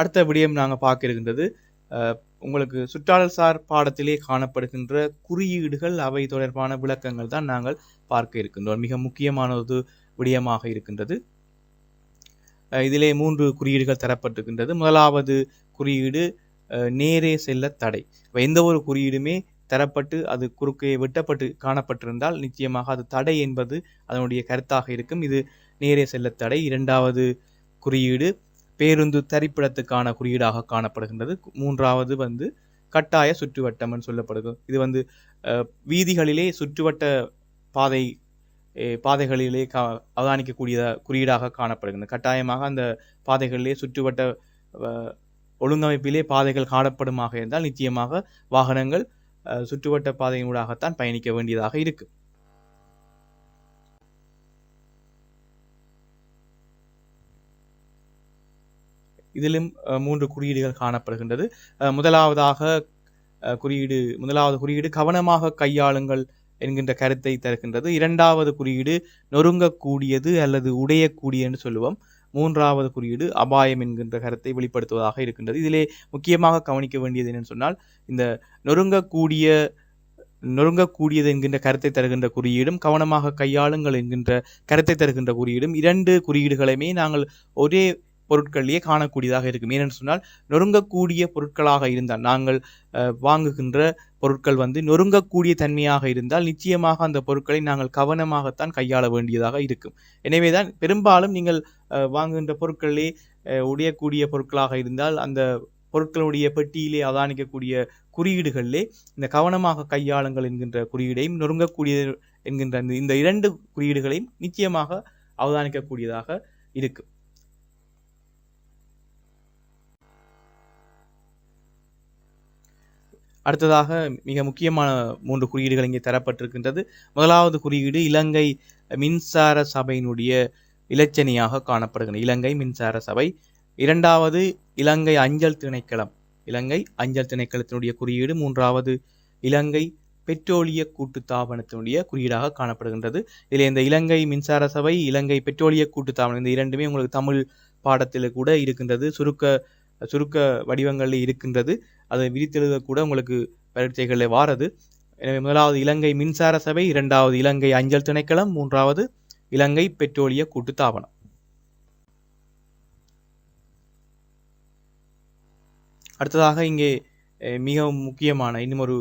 அடுத்த விடயம் நாங்கள் பார்க்க இருக்கின்றது உங்களுக்கு சுற்றாடல் சார் பாடத்திலே காணப்படுகின்ற குறியீடுகள் அவை தொடர்பான விளக்கங்கள் தான் நாங்கள் பார்க்க இருக்கின்றோம். மிக முக்கியமான ஒரு விடயமாக இருக்கின்றது. இதிலே மூன்று குறியீடுகள் தரப்பட்டிருக்கின்றது. முதலாவது குறியீடு நேரே செல்ல தடை. எந்த ஒரு குறியீடுமே தரப்பட்டு அது குறுக்கே வெட்டப்பட்டு காணப்பட்டிருந்தால் நிச்சயமாக அது தடை என்பது அதனுடைய கருத்தாக இருக்கும். இது நேரே செல்ல தடை. இரண்டாவது குறியீடு பேருந்து தரிப்பிடத்துக்கான குறியீடாக காணப்படுகின்றது. மூன்றாவது வந்து கட்டாய சுற்றுவட்டம்னு சொல்லப்படுகிறது. இது வந்து வீதிகளிலே சுற்றுவட்ட பாதை பாதைகளிலே கா அவதானிக்கக்கூடிய குறியீடாக காணப்படுகின்றது. கட்டாயமாக அந்த பாதைகளிலே சுற்றுவட்ட ஒழுங்கமைப்பிலே பாதைகள் காணப்படுமாக இருந்தால் நிச்சயமாக வாகனங்கள் சுற்றுவட்ட பாதையினூடாகத்தான் பயணிக்க வேண்டியதாக இருக்குது இதிலும் மூன்று குறியீடுகள் காணப்படுகின்றது. முதலாவதாக குறியீடு முதலாவது குறியீடு கவனமாக கையாளுங்கள் என்கின்ற கருத்தை தருகின்றது. இரண்டாவது குறியீடு நொறுங்கக்கூடியது அல்லது உடையக்கூடிய என்று சொல்லுவோம். மூன்றாவது குறியீடு அபாயம் என்கின்ற கருத்தை வெளிப்படுத்துவதாக இருக்கின்றது. இதிலே முக்கியமாக கவனிக்க வேண்டியது என்னன்னு சொன்னால் இந்த நொறுங்கக்கூடிய நொறுங்கக்கூடியது என்கின்ற கருத்தை தருகின்ற குறியீடும் கவனமாக கையாளுங்கள் என்கின்ற கருத்தை தருகின்ற குறியீடும் இரண்டு குறியீடுகளையுமே நாங்கள் ஒரே பொருட்களிலேயே காணக்கூடியதாக இருக்கும். ஏனென்று சொன்னால் நொறுங்கக்கூடிய பொருட்களாக இருந்தால் நாங்கள் வாங்குகின்ற பொருட்கள் வந்து நொறுங்கக்கூடிய தன்மையாக இருந்தால் நிச்சயமாக அந்த பொருட்களை நாங்கள் கவனமாகத்தான் கையாள வேண்டியதாக இருக்கும். எனவே தான் பெரும்பாலும் நீங்கள் வாங்குகின்ற பொருட்களிலே உடையக்கூடிய பொருட்களாக இருந்தால் அந்த பொருட்களுடைய பெட்டியிலே அவதானிக்கக்கூடிய குறியீடுகளிலே இந்த கவனமாக கையாளுங்கள் என்கின்ற குறியீடையும் நொறுங்கக்கூடிய என்கின்ற இந்த இரண்டு குறியீடுகளையும் நிச்சயமாக அவதானிக்கக்கூடியதாக இருக்கும். அடுத்ததாக மிக முக்கியமான மூன்று குறியீடுகள் இங்கே தரப்பட்டிருக்கின்றது. முதலாவது குறியீடு இலங்கை மின்சார சபையினுடைய இலச்சனையாக காணப்படுகிறது இலங்கை மின்சார சபை. இரண்டாவது இலங்கை அஞ்சல் திணைக்களம். இலங்கை அஞ்சல் திணைக்களத்தினுடைய குறியீடு. மூன்றாவது இலங்கை பெட்ரோலிய கூட்டுத்தாபனத்தினுடைய குறியீடாக காணப்படுகின்றது. இதில் இந்த இலங்கை மின்சார சபை இலங்கை பெட்ரோலிய கூட்டுத்தாபனம் இந்த இரண்டுமே உங்களுக்கு தமிழ் பாடத்தில் கூட இருக்கின்றது. சுருக்க சுருக்க வடிவங்களில் இருக்கின்றது. அதை விரித்தெழுத கூட உங்களுக்கு பரீட்சைகளில் வாரது. எனவே முதலாவது இலங்கை மின்சார சபை இரண்டாவது இலங்கை அஞ்சல் திணைக்களம் மூன்றாவது இலங்கை பெட்ரோலிய கூட்டுத்தாபனம் அடுத்ததாக இங்கே அஹ், முக்கியமான இன்னும் ஒரு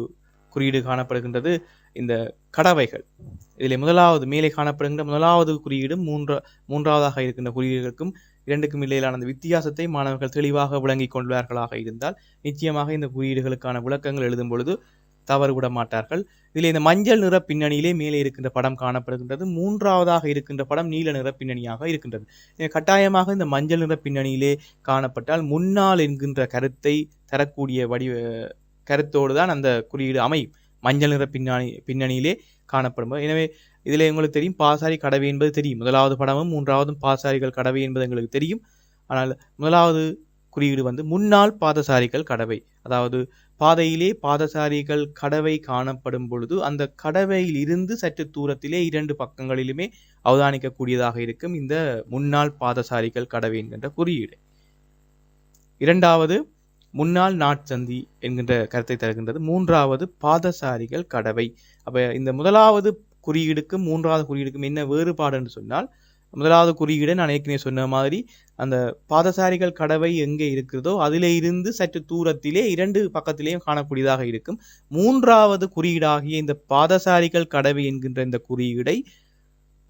குறியீடு காணப்படுகின்றது இந்த கடவைகள். இதில் முதலாவது மேலே காணப்படுகின்ற முதலாவது குறியீடு மூன்றா மூன்றாவதாக இருக்கின்ற குறியீடுகளுக்கும் இரண்டுக்கும் இடையிலான அந்த வித்தியாசத்தை மாணவர்கள் தெளிவாக விளங்கிக் கொள்வார்களாக இருந்தால் நிச்சயமாக இந்த குறியீடுகளுக்கான விளக்கங்கள் எழுதும் பொழுது தவறு விட மாட்டார்கள். இதில் இந்த மஞ்சள் நிற பின்னணியிலே மேலே இருக்கின்ற படம் காணப்படுகின்றது. மூன்றாவதாக இருக்கின்ற படம் நீல நிற பின்னணியாக இருக்கின்றது. கட்டாயமாக இந்த மஞ்சள் நிற பின்னணியிலே காணப்பட்டால் முன்னால் என்கின்ற கருத்தை தரக்கூடிய வடிவ கருத்தோடு தான் அந்த குறியீடு அமையும். மஞ்சள் நிற பின்னணி பின்னணியிலே காணப்படும் எனவே இதில் உங்களுக்கு தெரியும் பாசாரி கடவை என்பது தெரியும். முதலாவது படமும் மூன்றாவதும் பாசாரிகள் கடவை என்பது எங்களுக்கு தெரியும். ஆனால் முதலாவது குறியீடு வந்து முன்னாள் பாதசாரிகள் கடவை. அதாவது பாதையிலே பாதசாரிகள் கடவை காணப்படும் பொழுது அந்த கடவையில் இருந்து சற்று தூரத்திலே இரண்டு பக்கங்களிலுமே அவதானிக்கக்கூடியதாக இருக்கும் இந்த முன்னாள் பாதசாரிகள் கடவை என்கின்ற குறியீடு. இரண்டாவது முன்னாள் நாட்சந்தி என்கின்ற கருத்தை தருகின்றது. மூன்றாவது பாதசாரிகள் கடவை. அப்போ இந்த முதலாவது குறியீடுக்கும் மூன்றாவது குறியீடுக்கும் என்ன வேறுபாடு என்று சொன்னால் முதலாவது குறியீடு நான் ஏற்கனவே சொன்ன மாதிரி அந்த பாதசாரிகள் கடவை எங்கே இருக்கிறதோ அதிலே இருந்து சற்று தூரத்திலே இரண்டு பக்கத்திலேயும் காணக்கூடியதாக இருக்கும். மூன்றாவது குறியீடாகிய இந்த பாதசாரிகள் கடவை என்கின்ற இந்த குறியீடை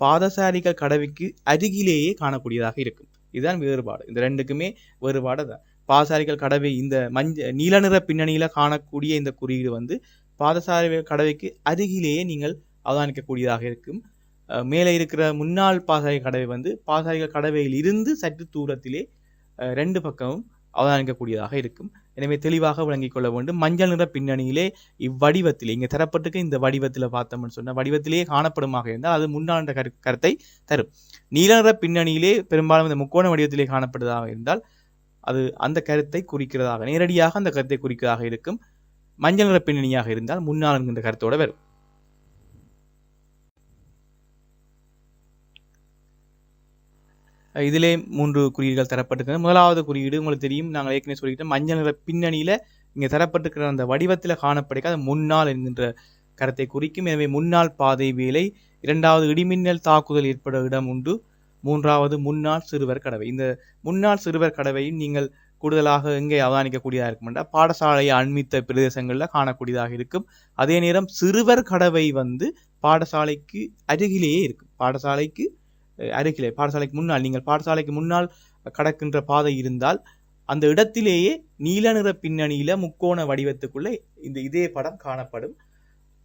பாதசாரிகள் கடவைக்கு அருகிலேயே காணக்கூடியதாக இருக்கும். இதுதான் வேறுபாடு. இந்த ரெண்டுக்குமே வேறுபாடு தான். பாதசாரிகள் கடவை இந்த மஞ்ச நீல நிற பின்னணியில் காணக்கூடிய இந்த குறியீடு வந்து பாதசாரிகள் கடவைக்கு அருகிலேயே நீங்கள் அவதானிக்கக்கூடியதாக இருக்கும். மேலே இருக்கிற முன்னாள் பாசாரி கடவை வந்து பாசாரிகள் கடவையில் இருந்து சற்று தூரத்திலே ரெண்டு பக்கமும் அவதானிக்கக்கூடியதாக இருக்கும். எனவே தெளிவாக விளங்கிக் கொள்ள வேண்டும். மஞ்சள் நிற பின்னணியிலே இவ்வடிவத்திலே இங்கே தரப்பட்டிருக்க இந்த வடிவத்தில் பார்த்தோம்னு சொன்ன வடிவத்திலேயே காணப்படுமாக இருந்தால் அது முன்னாள் என்ற கரு கருத்தை தரும். நீல நிற பின்னணியிலே பெரும்பாலும் இந்த முக்கோண வடிவத்திலே காணப்படுவதாக இருந்தால் அது அந்த கருத்தை குறிக்கிறதாக நேரடியாக அந்த கருத்தை குறிக்கிறதாக இருக்கும். மஞ்சள் நிற பின்னணியாக இருந்தால் முன்னாள் என்கின்ற கருத்தோட வரும். இதிலே மூன்று குறியீடுகள் தரப்பட்டிருக்கிறது முதலாவது குறியீடு உங்களுக்கு தெரியும். நாங்கள் ஏற்கனவே சொல்லிக்கிட்டோம். மஞ்சள் நிற பின்னணியில இங்கே தரப்பட்டிருக்கிற அந்த வடிவத்தில் காணப்படுகிற அது முன்னாள் என்கின்ற கருத்தை குறிக்கும். எனவே முன்னாள் பாதை வேலை இரண்டாவது இடிமின்னல் தாக்குதல் ஏற்பட இடம் உண்டு. மூன்றாவது முன்னாள் சிறுவர் கடவை. இந்த முன்னாள் சிறுவர் கடவையும் நீங்கள் கூடுதலாக எங்கே அவதானிக்கக்கூடியதாக இருக்கும் என்றால் பாடசாலையை அண்மித்த பிரதேசங்களில் காணக்கூடியதாக இருக்கும். அதே நேரம் சிறுவர் கடவை வந்து பாடசாலைக்கு அருகிலேயே இருக்கும். பாடசாலைக்கு அருகிலே பாடசாலைக்கு முன்னால் நீங்கள் பாடசாலைக்கு முன்னால் கடக்கின்ற பாதை இருந்தால் அந்த இடத்திலேயே நீல நிற பின்னணியில முக்கோண வடிவத்துக்குள்ளே இந்த இதே படம் காணப்படும்.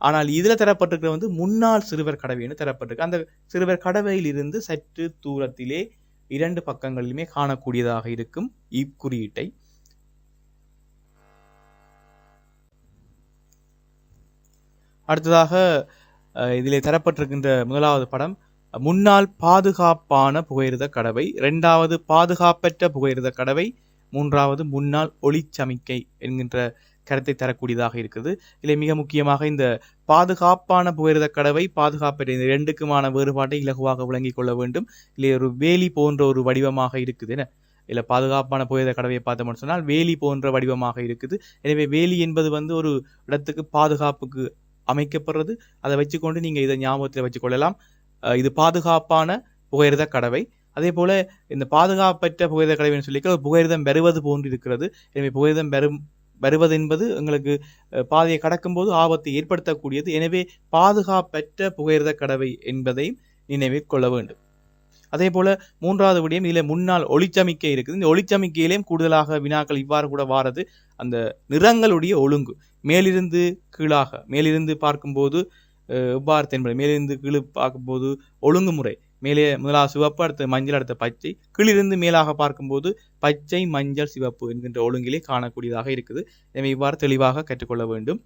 ஆனால் இதுல தரப்பட்டிருக்கிற வந்து முன்னாள் சிறுவர் கடவைன்னு தரப்பட்டிருக்கு. அந்த சிறுவர் கடவையிலிருந்து சற்று தூரத்திலே இரண்டு பக்கங்களிலுமே காணக்கூடியதாக இருக்கும் இக்குறியீட்டை. அடுத்ததாக அஹ், இதிலே தரப்பட்டிருக்கின்ற முதலாவது படம் முன்னாள் பாதுகாப்பான புகையிரத கடவை இரண்டாவது பாதுகாப்பற்ற புகையிரத கடவை மூன்றாவது முன்னாள் ஒளிச்சமிக்கை என்கின்ற கருத்தை தரக்கூடியதாக இருக்குது. இதில் மிக முக்கியமாக இந்த பாதுகாப்பான புகையிரத கடவை பாதுகாப்பற்ற இந்த இரண்டுக்குமான வேறுபாட்டை இலகுவாக விளங்கிக் கொள்ள வேண்டும். இல்லை ஒரு வேலி போன்ற ஒரு வடிவமாக இருக்குது என்ன இல்லை பாதுகாப்பான புகையிரத கடவையை பார்த்தோம்னு சொன்னால் வேலி போன்ற வடிவமாக இருக்குது. எனவே வேலி என்பது வந்து ஒரு இடத்துக்கு பாதுகாப்புக்கு அமைக்கப்படுறது. அதை வச்சுக்கொண்டு நீங்கள் இதை ஞாபகத்தில் வச்சுக்கொள்ளலாம். இது பாதுகாப்பான புகையிரத கடவை. அதே போல் இந்த பாதுகாப்பற்ற புகையிரத கடவைன்னு சொல்லி புகையிரதம் பெறுவது போன்று இருக்கிறது. எனவே புகையிரதம் பெறும் வருவதென்பது எங்களுக்கு பாதையை கடக்கும்போது ஆபத்தை ஏற்படுத்தக்கூடியது. எனவே பாதுகாப்பற்ற புகையிரத கடவை என்பதையும் நினைவில் கொள்ள வேண்டும். அதே போல மூன்றாவது விடயம் இதில் முன்னால் ஒளிச்சமிக்கை இருக்குது. இந்த ஒளிச்சமிக்கையிலேயும் கூடுதலாக வினாக்கள் இவ்வாறு கூட வாரது. அந்த நிறங்களுடைய ஒழுங்கு. மேலிருந்து கீழாக மேலிருந்து பார்க்கும்போது அஹ், எவ்வாறு தென்படும்? மேலிருந்து கீழே பார்க்கும்போது ஒழுங்குமுறை. மேலே முதலாக சிவப்பு அடுத்து மஞ்சள் அடுத்த பச்சை. கீழிருந்து மேலாக பார்க்கும்போது பச்சை மஞ்சள் சிவப்பு என்கின்ற ஒழுங்கிலே காணக்கூடியதாக இருக்குது. எனவே இவ்வாறு தெளிவாக கற்றுக்கொள்ள வேண்டும்.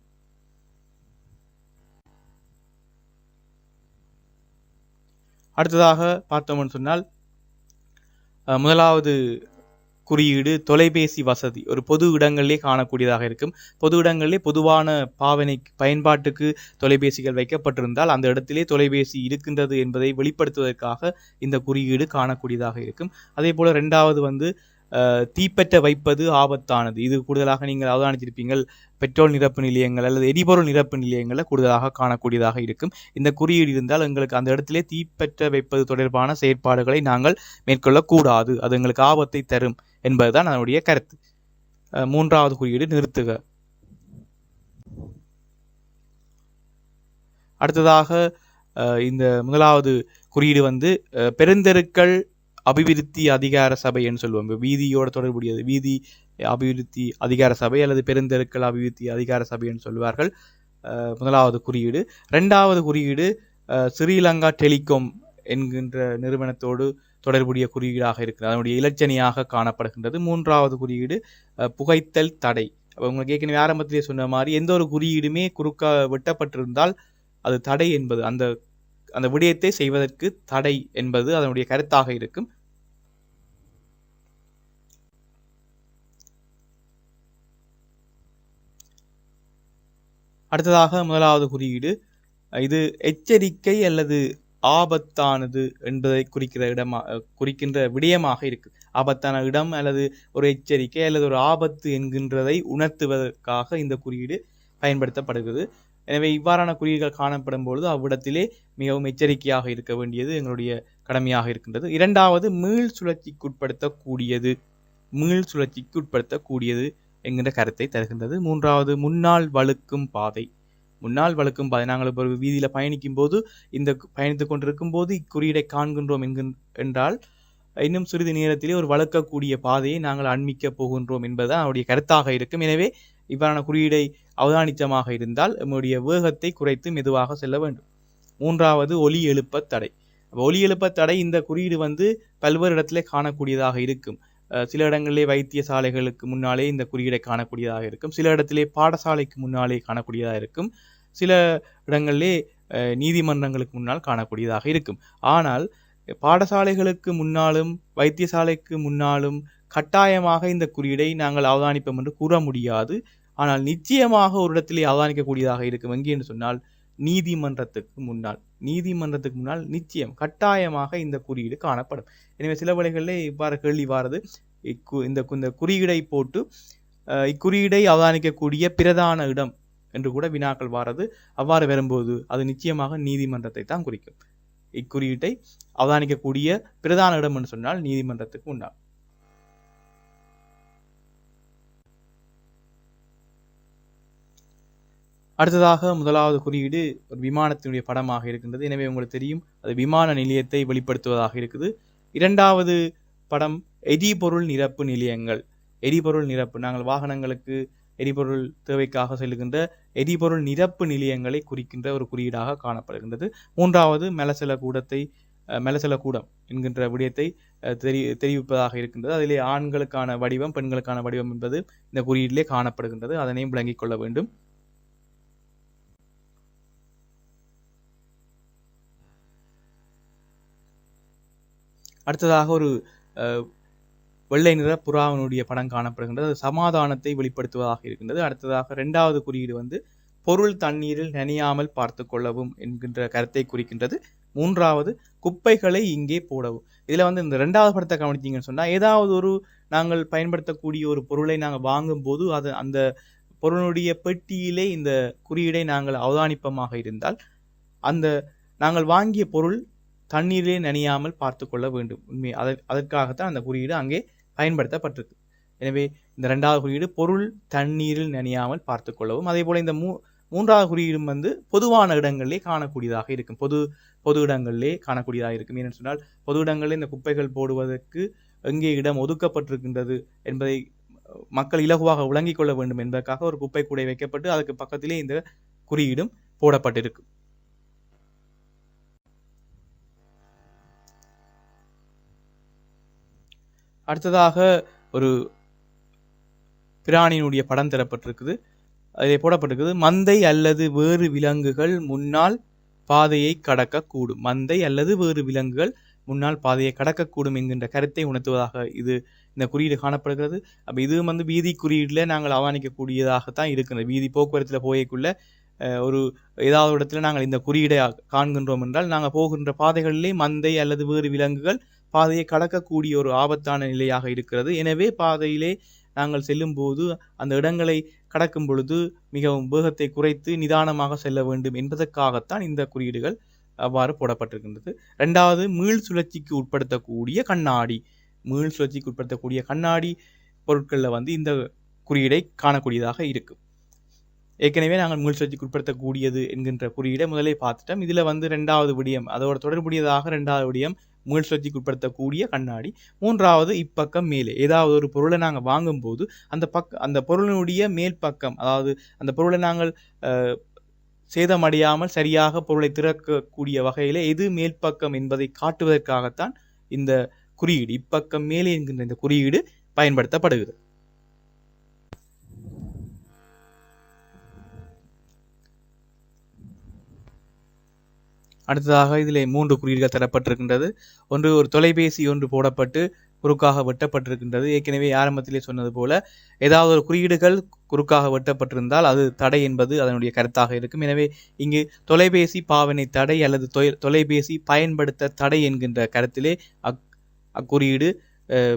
அடுத்ததாக பார்த்தோம்னு சொன்னால் முதலாவது குறியீடு தொலைபேசி வசதி ஒரு பொது இடங்களிலே காணக்கூடியதாக இருக்கும். பொது இடங்களிலே பொதுவான பாவனை பயன்பாட்டுக்கு தொலைபேசிகள் வைக்கப்பட்டிருந்தால் அந்த இடத்திலே தொலைபேசி இருக்கின்றது என்பதை வெளிப்படுத்துவதற்காக இந்த குறியீடு காணக்கூடியதாக இருக்கும். அதே போல் ரெண்டாவது வந்து தீப்பற்ற வைப்பது ஆபத்தானது. இது கூடுதலாக நீங்கள் அவதானிச்சிருப்பீங்கள் பெட்ரோல் நிரப்பு நிலையங்கள் அல்லது எரிபொருள் நிரப்பு நிலையங்களில் கூடுதலாக காணக்கூடியதாக இருக்கும். இந்த குறியீடு இருந்தால் எங்களுக்கு அந்த இடத்திலே தீப்பற்ற வைப்பது தொடர்பான செயற்பாடுகளை நாங்கள் மேற்கொள்ளக்கூடாது. அது எங்களுக்கு ஆபத்தை தரும். என்பதுதான் அதனுடைய கருத்து. அஹ், மூன்றாவது குறியீடு நிறுத்துக. அடுத்ததாக அஹ், இந்த முதலாவது குறியீடு வந்து அஹ், பெருந்தெருக்கள் அபிவிருத்தி அதிகார சபை என்று சொல்லுவோம் வீதியோட தொடர்புடையது. வீதி அபிவிருத்தி அதிகார சபை அல்லது பெருந்தெருக்கள் அபிவிருத்தி அதிகார சபை என்று சொல்வார்கள். அஹ், முதலாவது குறியீடு. ரெண்டாவது குறியீடு அஹ், ஸ்ரீலங்கா டெலிகாம் என்கின்ற நிறுவனத்தோடு தொடர்புடைய குறியீடாக இருக்கிறது. அதனுடைய இலச்சனையாக காணப்படுகின்றது. மூன்றாவது குறியீடு அஹ், புகைத்தல் தடை. அப்ப உங்களுக்கு ஏற்கனவே ஆரம்பத்திலே சொன்ன மாதிரி எந்த ஒரு குறியீடுமே குறுக்கா வெட்டப்பட்டிருந்தால் அது தடை என்பது அந்த அந்த விடயத்தை செய்வதற்கு தடை என்பது அதனுடைய கருத்தாக இருக்கும். அடுத்ததாக முதலாவது குறியீடு இது எச்சரிக்கை அல்லது ஆபத்தானது என்பதை குறிக்கிற இடமா குறிக்கின்ற விடயமாக இருக்கு. ஆபத்தான இடம் அல்லது ஒரு எச்சரிக்கை அல்லது ஒரு ஆபத்து என்கின்றதை உணர்த்துவதற்காக இந்த குறியீடு பயன்படுத்தப்படுகிறது. எனவே இவ்வாறான குறியீடுகள் காணப்படும் பொழுது அவ்விடத்திலே மிகவும் எச்சரிக்கையாக இருக்க வேண்டியது எங்களுடைய கடமையாக இருக்கின்றது. இரண்டாவது மீள் சுழற்சிக்குட்படுத்தக்கூடியது. மீள் சுழற்சிக்கு உட்படுத்தக்கூடியது என்கின்ற கருத்தை தருகின்றது. மூன்றாவது முன்னால் வழுக்கும் பாதை. முன்னாள் வழக்கம் பாதை நாங்கள் இப்போ ஒரு வீதியில் பயணிக்கும் போது இந்த பயணித்துக் கொண்டிருக்கும் போது இக்குறியீடை காண்கின்றோம் என்கின் என்றால் இன்னும் சிறிது நேரத்திலே ஒரு வளர்க்கக்கூடிய பாதையை நாங்கள் அண்மிக்கப் போகின்றோம் என்பதுதான் அவருடைய கருத்தாக இருக்கும். எனவே இவ்வாறான குறியீடை அவதானித்தமாக இருந்தால் நம்முடைய வேகத்தை குறைத்து மெதுவாக செல்ல வேண்டும். மூன்றாவது ஒலி எழுப்ப தடை. ஒலி எழுப்ப தடை இந்த குறியீடு வந்து பல்வேறு இடத்திலே காணக்கூடியதாக இருக்கும். சில இடங்களிலே வைத்தியசாலைகளுக்கு முன்னாலே இந்த குறியீடை காணக்கூடியதாக இருக்கும். சில இடத்திலே பாடசாலைக்கு முன்னாலே காணக்கூடியதாக இருக்கும். சில இடங்களிலே நீதிமன்றங்களுக்கு முன்னால் காணக்கூடியதாக இருக்கும். ஆனால் பாடசாலைகளுக்கு முன்னாலும் வைத்தியசாலைக்கு முன்னாலும் கட்டாயமாக இந்த குறியீடை நாங்கள் அவதானிப்போம் என்று கூற முடியாது. ஆனால் நிச்சயமாக ஒரு இடத்திலே அவதானிக்கக்கூடியதாக இருக்கும். எங்கே என்று சொன்னால் நீதிமன்றத்துக்கு முன்னால் நீதிமன்றத்துக்கு முன்னால் நிச்சயம் கட்டாயமாக இந்த குறியீடு காணப்படும். எனவே சில வழிகளில் இவ்வாறு கேள்வி வாரது. இக்கு இந்த இந்த குறியீடை போட்டு இக்குறியீடை அவதானிக்கக்கூடிய பிரதான இடம் என்று கூட வினாக்கள் வாரது. அவ்வாறு வரும்போது அது நிச்சயமாக நீதிமன்றத்தை தான் குறிக்கும். இக்குறியீட்டை அவதானிக்கக்கூடிய பிரதான இடம் என்று சொன்னால் நீதிமன்றத்துக்கு உண்டாகும் அடுத்ததாக முதலாவது குறியீடு ஒரு விமானத்தினுடைய படமாக இருக்கின்றது. எனவே உங்களுக்கு தெரியும் அது விமான நிலையத்தை வெளிப்படுத்துவதாக இருக்குது. இரண்டாவது படம் எரிபொருள் நிரப்பு நிலையங்கள். எரிபொருள் நிரப்பு நாங்கள் வாகனங்களுக்கு எரிபொருள் தேவைக்காக செல்கின்ற எரிபொருள் நிரப்பு நிலையங்களை குறிக்கின்ற ஒரு குறியீடாக காணப்படுகின்றது. மூன்றாவது மெலசல கூடத்தை மெலசல கூடம் என்கின்ற விடயத்தை தெரி தெரிவிப்பதாக இருக்கின்றது. அதிலே ஆண்களுக்கான வடிவம் பெண்களுக்கான வடிவம் என்பது இந்த குறியீட்டிலே காணப்படுகின்றது. அதனையும் விளங்கிக் கொள்ள வேண்டும். அடுத்ததாக ஒரு வெள்ளை நிற புறாவினுடைய படம் காணப்படுகின்றது. அது சமாதானத்தை வெளிப்படுத்துவதாக இருக்கின்றது. அடுத்ததாக ரெண்டாவது குறியீடு வந்து பொருள் தண்ணீரில் நனையாமல் பார்த்து கொள்ளவும் என்கின்ற கருத்தை குறிக்கின்றது. மூன்றாவது குப்பைகளை இங்கே போடவும். இதில் வந்து இந்த ரெண்டாவது படத்தை கவனித்தீங்கன்னு சொன்னால் ஏதாவது ஒரு நாங்கள் பயன்படுத்தக்கூடிய ஒரு பொருளை நாங்கள் வாங்கும்போது அது அந்த பொருளுடைய பெட்டியிலே இந்த குறியீடை நாங்கள் அவதானிப்பமாக இருந்தால் அந்த நாங்கள் வாங்கிய பொருள் தண்ணீரிலே நனையாமல் பார்த்து கொள்ள வேண்டும். உண்மை அதற்காகத்தான் அந்த குறியீடு அங்கே பயன்படுத்தப்பட்டிருக்கு. எனவே இந்த ரெண்டாவது குறியீடு பொருள் தண்ணீரில் நனையாமல் பார்த்து கொள்ளவும் அதே போல் இந்த மூ மூன்றாவது குறியீடும் வந்து பொதுவான இடங்களிலே காணக்கூடியதாக இருக்கும். பொது பொது இடங்களிலே காணக்கூடியதாக இருக்கும். ஏன்னு சொன்னால் பொது இடங்களில் இந்த குப்பைகள் போடுவதற்கு எங்கே இடம் ஒதுக்கப்பட்டிருக்கின்றது என்பதை மக்கள் இலகுவாக விளங்கிக் கொள்ள வேண்டும் என்பதற்காக ஒரு குப்பை கூடை வைக்கப்பட்டு அதுக்கு பக்கத்திலே இந்த குறியீடும் போடப்பட்டிருக்கும் அடுத்ததாக ஒரு பிராணியினுடைய படம் தரப்பட்டிருக்குது. அதில் போடப்பட்டிருக்குது மந்தை அல்லது வேறு விலங்குகள் முன்னால் பாதையை கடக்கக்கூடும். மந்தை அல்லது வேறு விலங்குகள் முன்னால் பாதையை கடக்கக்கூடும் என்கின்ற கருத்தை உணர்த்துவதாக இது இந்த குறியீடு காணப்படுகிறது. அப்போ இது வந்து வீதி குறியீடில் நாங்கள் அவமானிக்கக்கூடியதாகத்தான் இருக்கிறது. வீதி போக்குவரத்தில் போயக்குள்ள ஒரு ஏதாவது இடத்துல நாங்கள் இந்த குறியீடை காண்கின்றோம் என்றால் நாங்கள் போகின்ற பாதைகளிலே மந்தை அல்லது வேறு விலங்குகள் பாதையை கடக்கக்கூடிய ஒரு ஆபத்தான நிலையாக இருக்கிறது. எனவே பாதையிலே நாங்கள் செல்லும்போது அந்த இடங்களை கடக்கும் பொழுது மிகவும் வேகத்தை குறைத்து நிதானமாக செல்ல வேண்டும் என்பதற்காகத்தான் இந்த குறியீடுகள் அவ்வாறு போடப்பட்டிருக்கின்றது. ரெண்டாவது மீள் சுழற்சிக்கு உட்படுத்தக்கூடிய கண்ணாடி. மீள் சுழற்சிக்கு உட்படுத்தக்கூடிய கண்ணாடி பொருட்களில் வந்து இந்த குறியீடை காணக்கூடியதாக இருக்கும் ஏற்கனவே நாங்கள் மீள் சுழற்சிக்கு உட்படுத்தக்கூடியது என்கின்ற குறியீடை முதலே பார்த்துட்டோம். இதில் வந்து ரெண்டாவது விடியம் அதோட தொடர்புடையதாக ரெண்டாவது விடியம் மீள் சுழற்சிக்கு உட்படுத்தக்கூடிய கண்ணாடி. மூன்றாவது இப்பக்கம் மேலே. ஏதாவது ஒரு பொருளை நாங்கள் வாங்கும்போது அந்த பக்க அந்த பொருளினுடைய மேல் பக்கம் அதாவது அந்த பொருளை நாங்கள் சேதமடையாமல் சரியாக பொருளை திறக்கக்கூடிய வகையில் எது மேல் பக்கம் என்பதை காட்டுவதற்காகத்தான் இந்த குறியீடு. இப்பக்கம் மேலே என்கின்ற இந்த குறியீடு பயன்படுத்தப்படுகிறது. அடுத்ததாக இதில் மூன்று குறியீடுகள் தரப்பட்டிருக்கின்றது. ஒன்று ஒரு தொலைபேசி ஒன்று போடப்பட்டு குறுக்காக வெட்டப்பட்டிருக்கின்றது. ஏற்கனவே ஆரம்பத்திலே சொன்னது போல ஏதாவது ஒரு குறியீடுகள் குறுக்காக வெட்டப்பட்டிருந்தால் அது தடை என்பது அதனுடைய கருத்தாக இருக்கும். எனவே இங்கு தொலைபேசி பாவனை தடை அல்லது தொலைபேசி பயன்படுத்த தடை என்கின்ற கருத்திலே அக் அக்குறியீடு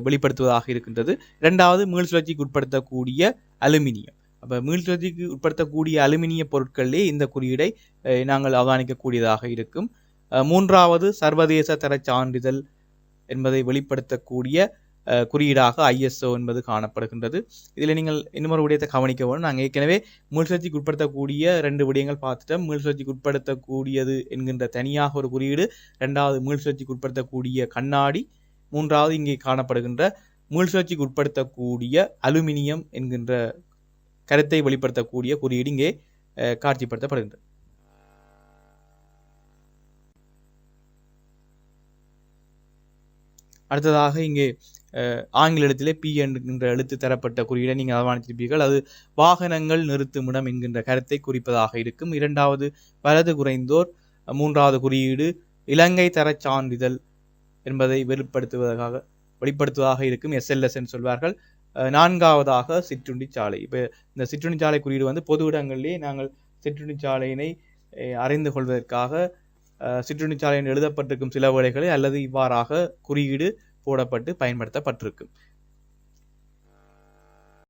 வெளிப்படுத்துவதாக இருக்கின்றது. இரண்டாவது மீள் சுழற்சிக்கு உட்படுத்தக்கூடிய அலுமினியம். அப்போ மீள் உட்படுத்தக்கூடிய அலுமினிய பொருட்களிலே இந்த குறியீடை நாங்கள் அவதானிக்கக்கூடியதாக இருக்கும். மூன்றாவது சர்வதேச தரச் சான்றிதழ் என்பதை வெளிப்படுத்தக்கூடிய குறியீடாக ஐஎஸ்ஓ என்பது காணப்படுகின்றது. இதில் நீங்கள் இன்னொரு விடயத்தை கவனிக்க வேணும். நாங்கள் ஏற்கனவே மீள்சுழற்சிக்கு உட்படுத்தக்கூடிய ரெண்டு விடயங்கள் பார்த்துட்டோம். மீள்சுழற்சிக்கு உட்படுத்தக்கூடியது என்கின்ற தனியாக ஒரு குறியீடு ரெண்டாவது மீள்சுழற்சிக்கு உட்படுத்தக்கூடிய கண்ணாடி மூன்றாவது இங்கே காணப்படுகின்ற மீள்சுழற்சிக்கு உட்படுத்தக்கூடிய அலுமினியம் என்கின்ற கருத்தை வெளிப்படுத்தக்கூடிய குறியீடு இங்கே அஹ், காட்சிப்படுத்தப்படுகின்றது. அடுத்ததாக இங்கே அஹ், ஆங்கில எழுத்திலே பி என்கின்ற எழுத்து தரப்பட்ட குறியீடை நீங்கள் அவமானித்திருப்பீர்கள் அது வாகனங்கள் நிறுத்துமிடம் என்கின்ற கருத்தை குறிப்பதாக இருக்கும். இரண்டாவது வலது குறைந்தோர். மூன்றாவது குறியீடு இலங்கை தரச் சான்றிதழ் என்பதை வெளிப்படுத்துவதாக வெளிப்படுத்துவதாக இருக்கும். எஸ்எல்எஸ் என்று சொல்வார்கள். நான்காவதாக சிற்றுண்டி சாலை. இப்போ இந்த சிற்றுண்டி சாலை குறியீடு வந்து பொது இடங்களிலே நாங்கள் சிற்றுண்டி சாலையினை அஹ், அறிந்து கொள்வதற்காக அஹ், சிற்றுண்டிச்சாலை எழுதப்பட்டிருக்கும் சில வேளைகளில் அல்லது இவ்வாறாக குறியீடு போடப்பட்டு பயன்படுத்தப்பட்டிருக்கும்.